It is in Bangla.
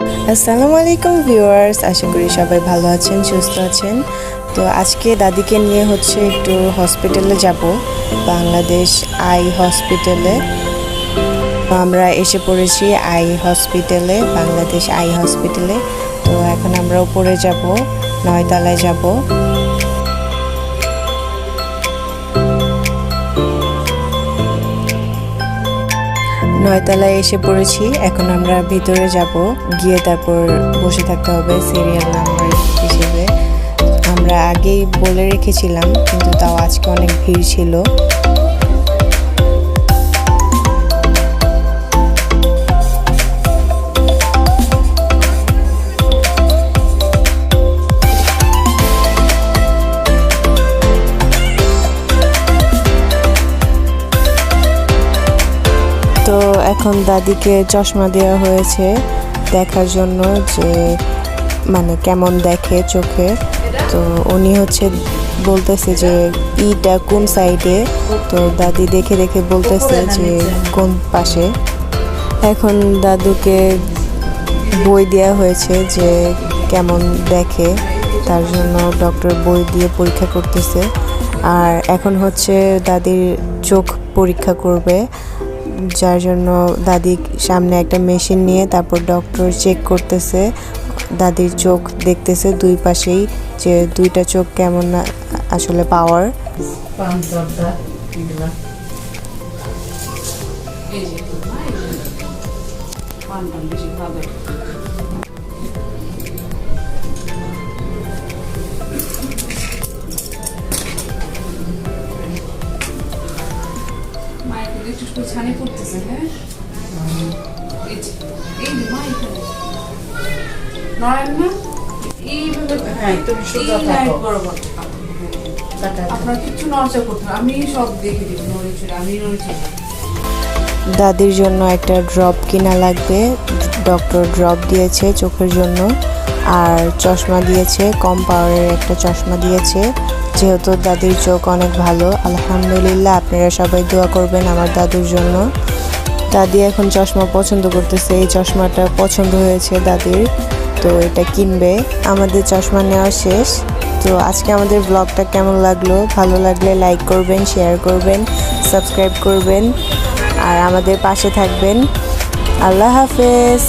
আসসালামু আলাইকুম ভিউয়ার্স আশা করি সবাই ভালো আছেন, সুস্থ আছেন। তো আজকে দাদিকে নিয়ে হচ্ছে একটু হসপিটালে যাব। বাংলাদেশ আই হসপিটালে আমরা এসে পড়েছি আই হসপিটালে বাংলাদেশ আই হসপিটালে তো এখন আমরা উপরে যাব, নয়তলায় যাব। নয়তলায় এসে পড়েছি। এখন আমরা ভিতরে যাব। গিয়ে তারপর বসে থাকতে হবে সিরিয়াল নাম্বার হিসেবে। আমরা আগেই বলে রেখেছিলাম, কিন্তু তাও আজকে অনেক ভিড় ছিল। এখন দাদিকে চশমা দেওয়া হয়েছে দেখার জন্য যে মানে কেমন দেখে চোখে। তো উনি হচ্ছে বলতেছে যে, ইটা কোন সাইডে? তো দাদি দেখে দেখে বলতেছে যে, কোন পাশে। এখন দাদুকে বই দেওয়া হয়েছে যে, কেমন দেখে। তার জন্য ডক্টর বই দিয়ে পরীক্ষা করতেছে। আর এখন হচ্ছে দাদির চোখ পরীক্ষা করবে। যার জন্য দাদি সামনে একটা মেশিন নিয়ে তারপর ডক্টর চেক করতেছে। দাদির চোখ দেখতেছে দুই পাশেই যে দুইটা চোখ কেমন আসলে পাওয়ার এই একটু একটু ছানি পড়তেছে হ্যাঁ? এই যে, এই যে, মা এখানে নড়েন না এইভাবে হ্যাঁ, তুমি সোজা থাকো। বরাবর। আপনার কিছু নড়চড় করতে আমি সব দেখে দিব নড়ে আমি নড়ে দাদির জন্য একটা ড্রপ কিনা লাগবে ডক্টর ড্রপ দিয়েছে চোখের জন্য আর চশমা দিয়েছে কম পাওয়ারের একটা চশমা দিয়েছে। যেহেতু দাদির চোখ অনেক ভালো, আলহামদুলিল্লাহ আপনারা সবাই দোয়া করবেন আমার দাদুর জন্য। দাদি এখন চশমা পছন্দ করতেছে, এই চশমাটা পছন্দ হয়েছে দাদির, তো এটা কিনবে। আমাদের চশমা নেওয়া শেষ। তো আজকে আমাদের ব্লগটা কেমন লাগল? ভালো লাগলে লাইক করবেন শেয়ার করবেন সাবস্ক্রাইব করবেন, আর আমাদের পাশে থাকবেন। আল্লাহ হাফেজ।